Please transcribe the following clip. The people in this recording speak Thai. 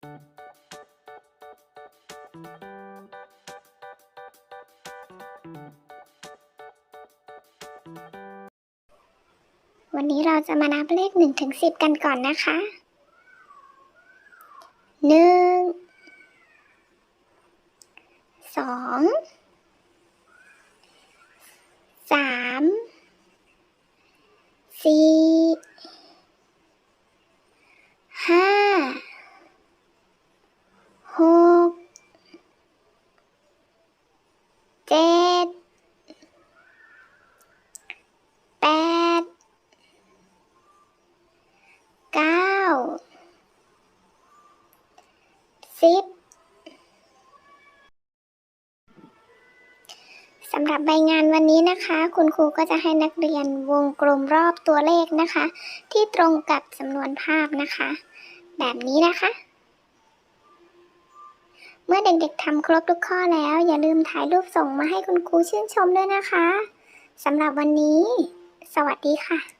วันนี้เราจะมานับเลขหนึ่งถึงสิบกันก่อนนะคะหนึ่งสองสาม สิบสำหรับใบงานวันนี้นะคะ คุณครูก็จะให้นักเรียนวงกลมรอบตัวเลขนะคะ ที่ตรงกับจำนวนภาพนะคะ แบบนี้นะคะ เมื่อเด็กๆทำครบทุกข้อแล้ว อย่าลืมถ่ายรูปส่งมาให้คุณครูชื่นชมด้วยนะคะสำหรับวันนี้ สวัสดีค่ะ